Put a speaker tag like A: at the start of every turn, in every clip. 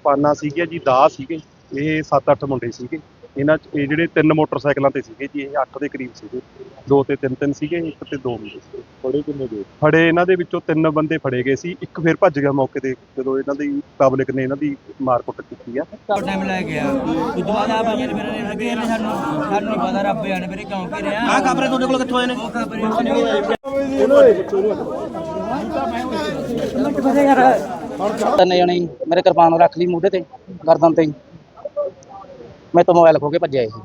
A: ਕਿਰਪਾਨਾਂ ਸੀਗੀਆਂ ਜੀ ਦਾ ਸੀਗੇ ਇਹ 7-8 ਮੁੰਡੇ ਸੀਗੇ। ਇਹਨਾਂ ਚ ਇਹ ਜਿਹੜੇ ਤਿੰਨ ਮੋਟਰਸਾਈਕਲਾਂ ਤੇ ਸੀਗੇ ਜੀ ਇਹ 8 ਦੇ ਕਰੀਬ ਸੀਗੇ। ਦੋ ਤੇ ਤਿੰਨ ਤਿੰਨ ਸੀਗੇ ਇੱਕ ਤੇ ਦੋ ਮੁੰਡੇ ਸੀਗੇ।
B: ਫੜੇ ਕਿੰਨੇ ਦੇ
A: ਫੜੇ ਇਹਨਾਂ ਦੇ ਵਿੱਚੋਂ ਤਿੰਨ ਬੰਦੇ ਫੜੇ ਗਏ ਸੀ। ਇੱਕ ਫਿਰ ਭੱਜ ਗਿਆ ਮੌਕੇ ਤੇ ਜਦੋਂ ਇਹਨਾਂ ਦੀ ਪਬਲਿਕ ਨੇ ਇਹਨਾਂ ਦੀ ਮਾਰਕੁੱਟ ਕੀਤੀ ਆ।
C: ਟਾਈਮ ਲੈ ਗਿਆ। ਉਸ ਤੋਂ ਬਾਅਦ ਆ ਬੰਦੇ ਮੇਰੇ ਨੇ ਲੱਗੇ ਨੇ ਸਾਨੂੰ ਸਾਨੂੰ ਨਹੀਂ ਪਤਾ ਰੱਬ ਜਾਣੇ ਮੇਰੇ ਕਿਉਂ ਘਿਰੇ ਆ ਆ ਖਬਰੇ ਤੁਹਾਡੇ ਕੋਲ ਕਿੱਥੋਂ ਆਏ ਨੇ?
D: ਤਿੰਨ ਜਣੇ। ਮੇਰੇ ਕਿਰਪਾਨ ਰੱਖ ਲਈ ਮੂਢੇ ਤੇ ਗਰਦਨ ਤੇ ਮੈਂ ਤੋਂ ਮੋਬਾਈਲ ਖੋ ਕੇ ਭੱਜਿਆ ਸੀ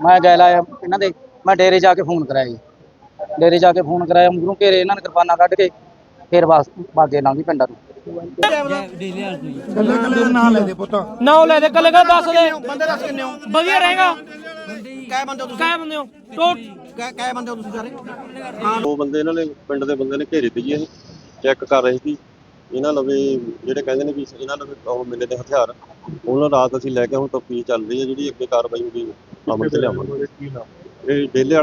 D: ਮੈਂ ਗਏ ਲਾਇਆ ਇਹਨਾਂ ਦੇ ਮੈਂ ਡੇਰੇ ਜਾ ਕੇ ਫੋਨ ਕਰਾਇਆ ਜੀ। ਡੇਰੇ ਜਾ ਕੇ ਫੋਨ ਕਰਾਇਆ ਮੂਹਰੋਂ ਘੇਰੇ ਇਹਨਾਂ ਨੇ ਕਿਰਪਾਨਾਂ ਕੱਢ ਕੇ ਫਿਰ ਬਸ ਬਾਗੇ ਲੰਘੀ ਪਿੰਡਾਂ ਨੂੰ
B: ਕੱਲੇ ਨਾਂ ਲੈ ਦੇ ਪੁੱਤ
E: ਨਾ ਲੈ ਦੇ ਕੱਲੇ ਕੱਲੇ ਦੱਸ ਦੇ। ਬੰਦੇ ਦੱਸ ਕਿੰਨੇ ਹੋ? ਵਧੀਆ ਰਹੇਗਾ।
C: ਕਾਹ ਬੰਦੇ ਤੁਸੀਂ?
E: ਕਾਹ ਬੰਦੇ ਹੋ। ਟੋਟ
C: ਕਾਹ ਬੰਦੇ ਹੋ ਤੁਸੀਂ ਸਾਰੇ?
B: ਦੋ ਬੰਦੇ ਇਹਨਾਂ ਨੇ ਪਿੰਡ ਦੇ ਬੰਦੇ ਨੇ ਘੇਰੇ ਤੇ ਜੀ ਇਹ। ਚੈੱਕ ਕਰ ਰਹੇ ਸੀ। ਇਹਨਾਂ ਲਵੇ ਜਿਹੜੇ ਕਹਿੰਦੇ ਨੇ ਵੀ ਇਹਨਾਂ ਲਵੇ ਉਹ ਮਿਲੇ ਦੇ ਹਥਿਆਰ ਉਹਨਾਂ ਰਾਤ ਅਸੀਂ ਲੈ ਕੇ ਹੁਣ ਤਫਤੀਸ਼ ਚੱਲ ਰਹੀ ਹੈ ਜਿਹੜੀ ਅੱਗੇ ਕਾਰਵਾਈ ਹੋਈ ਅਮਲ ਚ ਲਿਆਵਾਂਗੇ। ਇਹ ਡੇਲੇ ਵਾਲਾ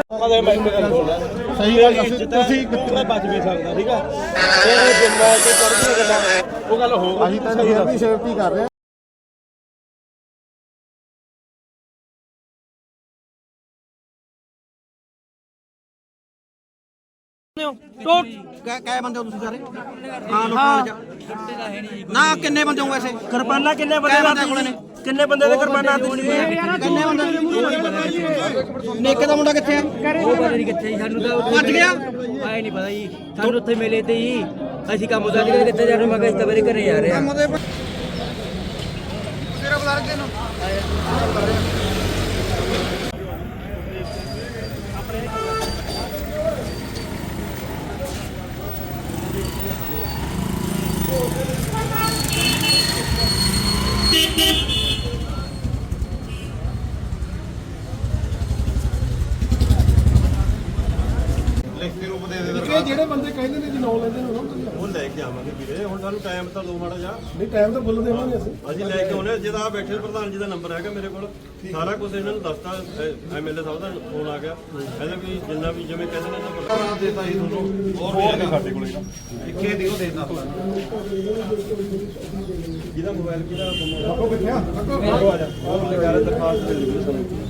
B: ਸਹੀ ਗੱਲ ਅਸੀਂ ਤੁਸੀਂ ਕਿੱਥੇ ਬਚ ਵੀ ਸਕਦਾ ਠੀਕ ਆ? ਇਹ ਜਿੰਨਾ ਤੇ ਚੜ੍ਹਦੀਆਂ ਗੱਲਾਂ ਉਹ ਗੱਲ ਹੋ ਅਸੀਂ ਤਾਂ ਇਹ ਵੀ ਸੇਫਟੀ ਕਰ ਰਹੇ
E: ਟੋਟ
C: ਕਾਹ ਬੰਦੇ ਹੋ ਤੁਸੀਂ ਸਾਰੇ? ਹਾਂ ਲੋਕਾਂ ਚ ਨਾ ਕਿੰਨੇ ਬੰਦੇ ਹੋ ਵੈਸੇ?
E: ਕਿਰਪਾਨਾ ਕਿੰਨੇ ਬੰਦੇ
C: ਕੋਲੇ ਨੇ?
E: ਕਿੰਨੇ ਬੰਦੇ ਦੇ ਹੱਥ ਚ
C: ਕਿੰਨੇ ਬੰਦੇ ਨੇਕੇ ਦਾ ਮੁੰਡਾ ਕਿੱਥੇ ਆ?
F: ਉਹ ਪਤਾ ਨਹੀਂ ਕਿੱਥੇ ਸੀ, ਸਾਨੂੰ ਤਾਂ ਉੱਥੇ
C: ਭੱਜ ਗਿਆ।
F: ਆਏ ਨਹੀਂ ਪਤਾ ਜੀ। ਸਾਨੂੰ ਉੱਥੇ ਮਿਲੇ ਤੇ ਜੀ। ਅਸੀਂ ਕੰਮ ਉਦਾਂ ਨਹੀਂ ਕਿੱਥੇ ਜਾ ਰਹੇ ਮੈਂ ਕਿਹਾ ਇਸ ਤਾਂ ਮੇਰੇ ਘਰੇ ਜਾ ਰਹੇ ਆ
B: ਉਹ ਲੈ ਕੇ ਆਵਾਂਗੇ ਵੀਰੇ ਹੁਣ ਸਾਨੂੰ ਟਾਈਮ ਤਾਂ ਦੋ ਮਾੜਾ ਜਾ ਨਹੀਂ ਟਾਈਮ ਤਾਂ ਫੁੱਲ ਦੇਵਾਂਗੇ ਅਸੀਂ। ਅਸੀਂ ਲੈ ਕੇ ਆਉਣੇ ਜਿਹਦਾ ਆ ਬੈਠੇ ਪ੍ਰਧਾਨ ਜੀ ਦਾ ਨੰਬਰ ਹੈਗਾ ਮੇਰੇ ਕੋਲ। ਸਾਰਾ ਕੁਝ ਇਹਨਾਂ ਨੂੰ ਦੱਸਤਾ ਐਮਐਲਏ ਸਾਹਿਬ ਦਾ ਫੋਨ ਆ ਗਿਆ। ਕਹਿੰਦੇ ਵੀ ਜਿੰਨਾ ਵੀ ਜਿਵੇਂ ਕਹਿੰਦੇ ਨੇ ਇਹਨਾਂ ਕੋਲ। ਦੇਤਾ ਸੀ ਤੁਹਾਨੂੰ ਹੋਰ ਵੀ ਹੈਗਾ ਸਾਡੇ ਕੋਲ ਇੱਕੇ ਦਿਓ ਦੇਤਾ। ਜਿਹਦਾ ਮੋਬਾਈਲ ਕਿਹਦਾ ਆਪੋ ਕਿੱਥੇ ਆ? ਆ ਜਾ। ਉਹ ਦਰਖਾਸਤ ਦੇ ਦਿਓ ਸਾਨੂੰ।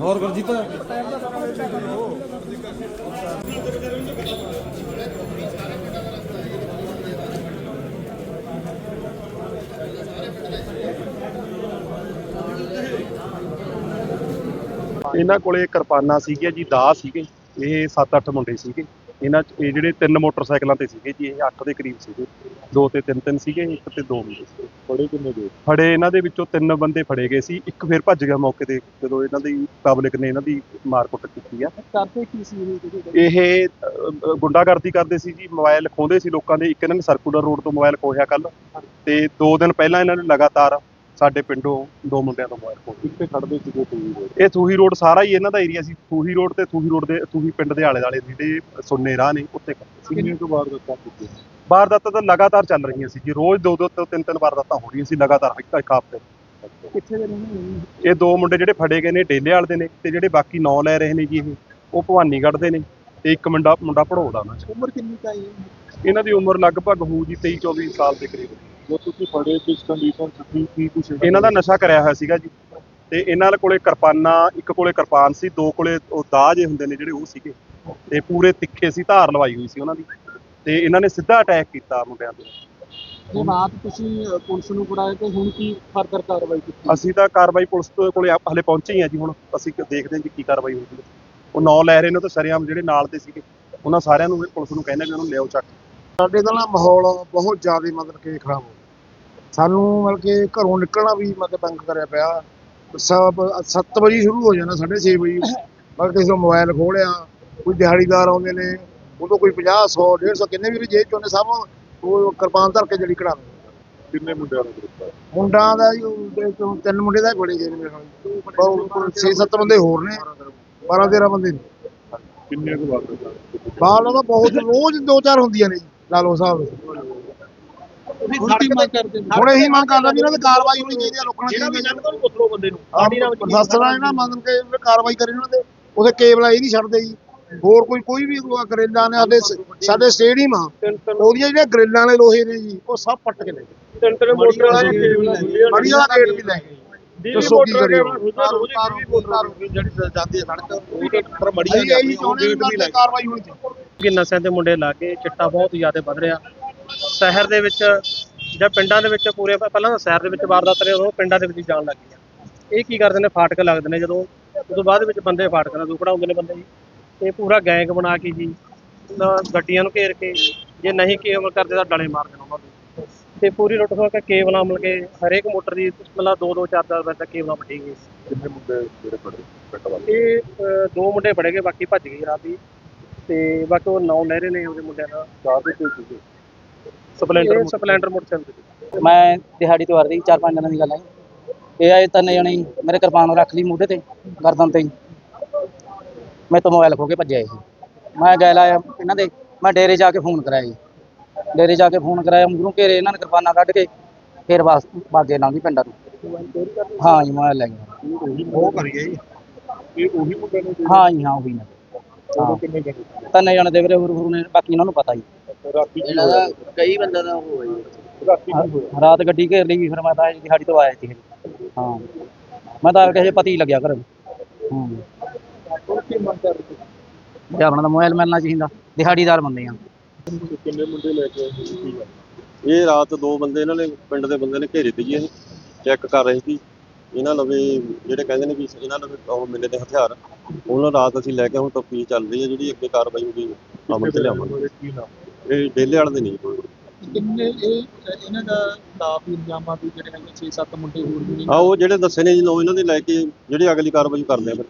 B: ਹੋਰ ਗੁਰਜੀਤ?
A: ਇਹਨਾਂ ਕੋਲੇ ਕਿਰਪਾਨਾਂ ਸੀਗੀਆਂ ਜੀ ਦਾ ਸੀਗੇ। ਇਹ 7-8 ਮੁੰਡੇ ਸੀਗੇ। ਇਹਨਾਂ ਚ ਇਹ ਜਿਹੜੇ ਤਿੰਨ ਮੋਟਰਸਾਈਕਲਾਂ ਤੇ ਸੀਗੇ ਜੀ ਇਹ 8 ਦੇ ਕਰੀਬ ਸੀਗੇ। ਦੋ ਤੇ ਤਿੰਨ ਤਿੰਨ ਸੀਗੇ ਇੱਕ ਤੇ ਦੋ ਮੁੰਡੇ ਸੀਗੇ
B: ਫੜੇ ਕਿੰਨੇ ਦੇ
A: ਫੜੇ ਇਹਨਾਂ ਦੇ ਵਿੱਚੋਂ ਤਿੰਨ ਬੰਦੇ ਫੜੇ ਗਏ ਸੀ। ਇੱਕ ਫਿਰ ਭੱਜ ਗਿਆ ਮੌਕੇ ਤੇ ਜਦੋਂ ਇਹਨਾਂ ਦੀ ਪਬਲਿਕ ਨੇ ਇਹਨਾਂ ਦੀ ਮਾਰਕੁੱਟ ਕੀਤੀ ਆ।
D: ਕਰਦੇ ਕੀ ਸੀ
A: ਇਹ ਅਹ, ਗੁੰਡਾਗਰਦੀ ਕਰਦੇ ਸੀ ਜੀ ਮੋਬਾਈਲ ਖੋਹਦੇ ਸੀ ਲੋਕਾਂ ਦੇ। ਇੱਕ ਇਹਨਾਂ ਨੇ ਸਰਕੂਲਰ ਰੋਡ ਤੋਂ ਮੋਬਾਈਲ ਖੋਹਿਆ ਕੱਲ ਤੇ ਦੋ ਦਿਨ ਪਹਿਲਾਂ ਇਹਨਾਂ ਨੇ ਲਗਾਤਾਰ ਸਾਡੇ ਪਿੰਡੋਂ ਦੋ ਮੁੰਡਿਆਂ ਤੋਂ ਮੋਬਾਈਲ ਖੋਹੇ
B: ਕਿੱਥੇ ਖੜਦੇ ਸੀਗੇ ਤੁਸੀਂ
A: ਇਹ ਥੂਹੀ ਰੋਡ ਸਾਰਾ ਹੀ ਇਹਨਾਂ ਦਾ ਏਰੀਆ ਸੀ। ਥੂਹੀ ਰੋਡ ਤੇ ਥੂਹੀ ਰੋਡ ਦੇ ਥੂਹੀ ਪਿੰਡ ਦੇ ਆਲੇ ਦੁਆਲੇ ਜਿਹੜੇ ਸੁੰਨੇ ਰਾਹ ਨੇ ਉੱਤੇ ਕਰਦੇ ਸੀ।
B: ਕਿੰਨੇ ਤੋਂ ਬਾਅਦ ਦਿੱਤਾ ਕੀਤੀ
A: ਵਾਰਦਾਤਾਂ ਤਾਂ ਲਗਾਤਾਰ ਚੱਲ ਰਹੀਆਂ ਸੀ ਜੀ। ਰੋਜ਼ ਦੋ ਦੋ ਤੋਂ ਤਿੰਨ ਤਿੰਨ ਵਾਰਦਾਤਾਂ ਹੋ ਰਹੀਆਂ ਸੀ ਲਗਾਤਾਰ ਇੱਕ ਇੱਕ ਹਫ਼ਤੇ
D: ਕਿੱਥੇ ਦੇ ਰਹਿੰਦੇ
A: ਇਹ ਦੋ ਮੁੰਡੇ ਜਿਹੜੇ ਫੜੇ ਗਏ ਨੇ ਡੇਲੇ ਵਾਲੇ ਦੇ ਨੇ ਤੇ ਜਿਹੜੇ ਬਾਕੀ ਨੌ ਲੈ ਰਹੇ ਨੇ ਜੀ ਇਹ ਉਹ ਭਵਾਨੀਗੜ੍ਹ ਦੇ ਨੇ ਤੇ ਇੱਕ ਮੁੰਡਾ ਮੁੰਡਾ ਪੜੋਦਾ ਉਹਨਾਂ 'ਚ।
G: ਉਮਰ ਕਿੰਨੀ ਕਾਈ
A: ਇਹਨਾਂ ਦੀ ਉਮਰ ਲਗਭਗ ਹੋਊ ਜੀ 23 24 ਸਾਲ ਦੇ ਕਰੀਬ।
G: ਜੋ ਤੁਸੀਂ ਫੜੇ ਕਿਸ ਕੰਡੀਸ਼ਨ ਚ ਕੀ ਕੀ ਕੁਛ
A: ਇਹਨਾਂ ਦਾ ਨਸ਼ਾ ਕਰਿਆ ਹੋਇਆ ਸੀਗਾ ਜੀ। ਤੇ ਇਹਨਾਂ ਕੋਲੇ ਕਿਰਪਾਨਾਂ ਇੱਕ ਕੋਲੇ ਕਿਰਪਾਨ ਸੀ ਦੋ ਕੋਲੇ ਉਹ ਦਾਜੇ ਹੁੰਦੇ ਨੇ ਜਿਹੜੇ ਉਹ ਸੀਗੇ। ਤੇ ਪੂਰੇ ਤਿੱਖੇ ਸੀ ਧਾਰ ਲਵਾਈ ਹੋਈ ਸੀ ਉਹਨਾਂ ਦੀ। ਤੇ ਇਹਨਾਂ ਨੇ ਸਿੱਧਾ ਅਟੈਕ ਕੀਤਾ ਮੁੰਡਿਆਂ ਤੇ।
G: ਜੇ ਰਾਤ ਤੁਸੀਂ ਅ, ਪੁਲਿਸ ਨੂੰ ਫੜਾਇਆ ਤੇ ਹੁਣ ਕੀ ਫਰਦਰ ਕਾਰਵਾਈ ਕੀਤੀ?
A: ਅਸੀਂ ਤਾਂ ਕਾਰਵਾਈ ਪੁਲਿਸ ਤੋਂ ਕੋਲੇ ਆਪ- ਹਲੇ ਪਹੁੰਚੇ ਹੀ ਆ ਜੀ ਹੁਣ। ਅਸੀਂ ਕ- ਦੇਖਦੇ ਹਾਂ ਜੀ ਕੀ ਕਾਰਵਾਈ ਹੁੰਦੀ ਹੈ। ਉਹ ਨੌ ਲੈ ਰਹੇ ਨੇ ਉਹ ਤਾਂ ਸ਼ਰੇਆਮ ਜਿਹੜੇ ਨਾਲ ਦੇ ਸੀਗੇ ਉਹਨਾਂ ਸਾਰਿਆਂ ਨੂੰ ਪੁਲਿਸ ਨੂੰ ਕਹਿੰਦੇ ਵੀ ਉਹਨੂੰ ਲਿਆਓ ਚੱਕ।
H: ਸਾਡੇ ਦਾ ਨਾ ਮਾਹੌਲ ਬਹੁਤ ਜ਼ਿਆਦਾ ਮਤਲਬ ਕਿ ਖਰਾਬ ਹੋ ਗਿਆ ਸਾਨੂੰ ਮਤਲਬ ਕਿ ਘਰੋਂ ਨਿਕਲਣਾ ਵੀ ਮਤਲਬ ਤੰਗ ਕਰਿਆ ਪਿਆ। ਸਭ 7 ਵਜੇ ਸ਼ੁਰੂ ਹੋ ਜਾਣਾ 6:30 ਵਜੇ। ਮਤਲਬ ਕਿਸੇ ਦਾ ਮੋਬਾਈਲ ਖੋਲਿਆ ਕੋਈ ਦਿਹਾੜੀਦਾਰ ਆਉਂਦੇ ਨੇ ਤੋਂ ਕੋਈ 50 100 150 ਕਿੰਨੇ ਵੀ ਜੇਬ ਚੋਂ ਨੇ ਸਭ ਉਹ ਕਿਰਪਾਨ ਧਰ ਕੇ ਜਿਹੜੀ ਕਢਾ।
G: ਕਿੰਨੇ ਮੁੰਡਿਆਂ ਦਾ ਗਰੁੱਪ ਹੈ
H: ਮੁੰਡਾ ਦਾ ਜੀ ਉਹਦੇ ਚੋਂ ਤਿੰਨ ਮੁੰਡੇ ਦਾ ਫੜੇ ਗਏ ਨੇ ਮੇਰੇ ਖਿਆਲ 6-7 ਬੰਦੇ ਹੋਰ ਨੇ 12-13 ਬੰਦੇ ਨੇ।
G: ਕਿੰਨੇ ਕੁ ਵਾਰ
H: ਬਾਹਰ ਦਾ ਬਹੁਤ ਰੋਜ਼ ਦੋ ਚਾਰ ਹੁੰਦੀਆਂ ਨੇ ਜੀ ਲਾ ਲਓ ਸਾਹਿਬ
G: ਹੁਣ ਕੀ ਮੰਗ ਕਰਦੇ ਨੇ।
H: ਹੁਣ ਇਹੀ ਮੰਗ ਕਰਦਾ ਵੀ ਇਹਨਾਂ ਤੇ ਕਾਰਵਾਈ ਹੋਣੀ ਚਾਹੀਦੀ ਹੈ ਰੋਕਣਾ ਚਾਹੀਦਾ
G: ਨੂੰ ਪੁੱਛ ਲਓ ਬੰਦੇ ਨੂੰ।
H: ਪ੍ਰਸ਼ਾਸਨ ਆ ਇਹਨਾਂ ਮੰਨ ਕੇ ਵੀ ਕਾਰਵਾਈ ਕਰੇ ਇਹਨਾਂ ਦੇ ਉਹਦੇ ਕੇਬਲ ਇਹ ਨਹੀਂ ਛੱਡਦੇ ਜੀ। ਹੋਰ ਕੋਈ ਕੋਈ ਵੀ ਉਹ ਗਰੇਲਾਂ ਨੇ ਸਾਡੇ ਸਾਡੇ ਸਟੇਡੀਅਮ ਆ। ਉਹਦੀਆਂ ਜਿਹੜੀਆਂ ਗਰੇਲਾਂ ਵਾਲੇ ਲੋਹੇ ਨੇ ਜੀ ਉਹ ਸਭ ਪੱਟ ਕੇ ਲੈ ਗਏ।
G: ਤਿੰਨ ਤਿੰਨ ਮੋਟਰ ਵਾਲਾ
H: ਮੜੀ ਵਾਲਾ ਗੇਟ ਵੀ ਲੈ ਗਏ। ਦੱਸੋ ਕੀ ਕਰੀਏ
G: ਜਿਹੜੀ ਜਾਂਦੀ ਹੈ ਸੜਕ ਉਹ ਤੇ ਪਰ ਮੜੀ
H: ਅਸੀਂ ਇਹੀ ਚਾਹੁੰਦੇ ਵੀ ਇਹਨਾਂ ਤੇ ਕਾਰਵਾਈ ਹੋਣੀ ਚਾਹੀਦੀ।
E: ਕਿ ਨਸ਼ਿਆਂ ਦੇ ਮੁੰਡੇ ਲਾ ਕੇ ਚਿੱਟਾ ਬਹੁਤ ਜ਼ਿਆਦਾ ਵੱਧ ਰਿਹਾ। ਸ਼ਹਿਰ ਦੇ ਵਿੱਚ ਜਾਂ ਪਿੰਡਾਂ ਦੇ ਵਿੱਚ ਪੂਰੇ ਪਹਿਲਾਂ ਤਾਂ ਸ਼ਹਿਰ ਦੇ ਵਿੱਚ ਵਾਰਦਾਤ ਰਹੇ ਉਦੋਂ ਪਿੰਡਾਂ ਦੇ ਵਿੱਚ ਜਾਣ ਲੱਗ ਗਈਆਂ। ਇਹ ਕੀ ਕਰਦੇ ਨੇ ਫਾਟਕ ਲੱਗਦੇ ਨੇ ਜਦੋਂ ਉਦੋਂ ਬਾਅਦ ਵਿੱਚ ਬੰਦੇ ਫਾਟਕਾਂ ਦਾ ਦੁਕੜਾ ਹੁੰਦੇ ਨੇ ਬੰਦੇ ਜੀ। ਇਹ ਪੂਰਾ ਗੈਂਗ ਬਣਾ ਕੇ ਜੀ ਨਾ ਗੱਡੀਆਂ ਨੂੰ ਘੇਰ ਕੇ ਜੇ ਨਹੀਂ ਕੇਬਲ ਕਰਦੇ ਤਾਂ ਡਲੇ ਮਾਰ ਦੇਣਾ ਉਹਨਾਂ ਦੇ। ਤੇ ਪੂਰੀ ਲੁੱਟ ਖੋਹ ਕੇ ਕੇਬਲਾਂ ਮਿਲ ਕੇ ਹਰੇਕ ਮੋਟਰ ਦੀ ਮਤਲਬ ਦੋ ਦੋ ਚਾਰ ਚਾਰ ਵਜੇ ਤੱਕ ਕੇਬਲਾਂ ਵੱਢੀ ਗਈ।
G: ਕਿੰਨੇ ਮੁੰਡੇ ਜਿਹੜੇ ਫੜੇ ਪਿੰਡ ਵਾਲੇ?
E: ਇਹ ਦੋ ਮੁੰਡੇ ਫੜੇ ਗਏ ਬਾਕੀ ਭੱਜ ਗਏ ਰਾਤੀ ਤੇ ਬਾਕੀ ਉਹ ਨੌ ਨਹਿਰੇ ਨੇ ਉਹਦੇ ਮੁੰਡਿਆਂ ਦੇ
G: ਕੋਈ ਸੀਗੇ?
E: ਸਪਲੈਂਡਰ ਸਪਲੈਂਡਰ ਮੋਟਰਸਾਈਕਲ ਤੇ
D: ਮੈਂ ਦਿਹਾੜੀ ਤੋਂ ਆ ਰਹੀ ਚਾਰ ਪੰਜ ਦਿਨਾਂ ਦੀ ਗੱਲ ਹੈ ਇਹ ਆਏ ਤਿੰਨ ਜਣੇ ਮੇਰੇ ਕਿਰਪਾਨ ਰੱਖ ਲਈ ਮੂਢੇ ਤੇ ਗਰਦਨ ਤੇ ਮੈਂ ਤੋਂ ਮੋਬਾਈਲ ਖੋ ਕੇ ਭੱਜਿਆ ਸੀ ਮੈਂ ਗਏ ਲਾਇਆ ਇਹਨਾਂ ਦੇ ਮੈਂ ਡੇਰੇ ਜਾ ਕੇ ਫੋਨ ਕਰਾਇਆ ਜੀ। ਡੇਰੇ ਜਾ ਕੇ ਫੋਨ ਕਰਾਇਆ ਮੂਹਰੋਂ ਘੇਰੇ ਇਹਨਾਂ ਨੇ ਕਿਰਪਾਨਾਂ ਕੱਢ ਕੇ ਫੇਰ ਬਸ ਬਾਗੇ ਲੰਘੀ ਪਿੰਡਾਂ ਨੂੰ ਹਾਂ ਜੀ ਮੋਬਾਈਲ ਲੈ ਗਏ।
H: ਉਹ ਕਰੀਏ ਜੀ।
G: ਇਹ ਉਹੀ ਮੁੰਡੇ ਨੇ
D: ਹਾਂ ਜੀ ਹਾਂ ਉਹੀ ਨੇ।
G: ਕਿੰਨੇ ਜਣੇ?
D: ਤਿੰਨ ਜਣੇ ਦੇ ਵੀਰੇ ਹੋਰ ਹੋਰ ਨੇ ਬਾਕੀ ਇਹਨਾਂ ਨੂੰ ਪਤਾ ਹੀ
G: ਰਾਤੀ ਕੀ
F: ਇਹਨਾਂ ਦਾ ਕਈ ਬੰਦਾ ਦਾ ਉਹ ਹੈ ਜੀ।
G: ਰਾਤੀ
D: ਰਾਤ ਗੱਡੀ ਘੇਰ ਲਈ ਫਿਰ ਮੈਂ ਤਾਂ ਦਿਹਾੜੀ ਤੋਂ ਆਇਆ ਸੀ। ਹਾਂ। ਮੈਂ ਤਾਂ ਕਿਸੇ ਪਤੀ ਲੱਗਿਆ ਘਰ। ਹਾਂ।
G: ਹੁਣ ਕੀ ਮੰਗ ਕਰਦੇ
D: ਤੇ ਆਪਣਾ ਤਾਂ ਮੋਬਾਈਲ ਮਿਲਣਾ ਚਾਹੀਦਾ। ਦਿਹਾੜੀਦਾਰ ਬੰਦੇ ਆ।
G: ਕਿੰਨੇ ਮੁੰਡੇ ਲੈ ਕੇ ਆਏ ਸੀ? ਕੀ ਗੱਲ
B: ਇਹ ਰਾਤ ਦੋ ਬੰਦੇ ਇਹਨਾਂ ਨੇ ਪਿੰਡ ਦੇ ਬੰਦੇ ਨੇ ਘੇਰੇ ਤੇ ਜੀ ਇਹ। ਚੈੱਕ ਕਰ ਰਹੇ ਸੀ। ਇਹਨਾਂ ਲਵੇ ਜਿਹੜੇ ਕਹਿੰਦੇ ਨੇ ਵੀ ਇਹਨਾਂ ਲਵੇ ਉਹ ਮਿਲੇ ਦੇ ਹਥਿਆਰ ਉਹਨਾਂ ਰਾਤ ਅਸੀਂ ਲੈ ਕੇ ਹੁਣ ਤਫਤੀਸ਼ ਚੱਲ ਰਹੀ ਹੈ ਜਿਹੜੀ ਅੱਗੇ ਕਾਰਵਾਈ ਹੋਊਗੀ ਅਮਲ ਚ ਲਿਆਵਾਂਗੇ। ਇਹ ਡੇਲੇ ਵਾਲੇ ਦੇ ਨਹੀਂ ਕੋਈ।
G: ਕਿੰਨੇ ਇਹ ਇਹਨਾਂ ਦਾ ਖਿਲਾਫ ਇਲਜ਼ਾਮਾਂ ਵੀ ਜਿਹੜੇ ਹੈਗੇ 6-7 ਮੁੰਡੇ ਹੋਰ ਵੀ ਨੇ।
B: ਆ ਉਹ ਜਿਹੜੇ ਦੱਸੇ ਨੇ ਜੀ ਨੋ ਇਹਨਾਂ ਦੇ ਲੈ ਕੇ ਜਿਹੜੀ ਅਗਲੀ ਕਾਰਵਾਈ ਕਰਦੇ ਆ ਫਿਰ।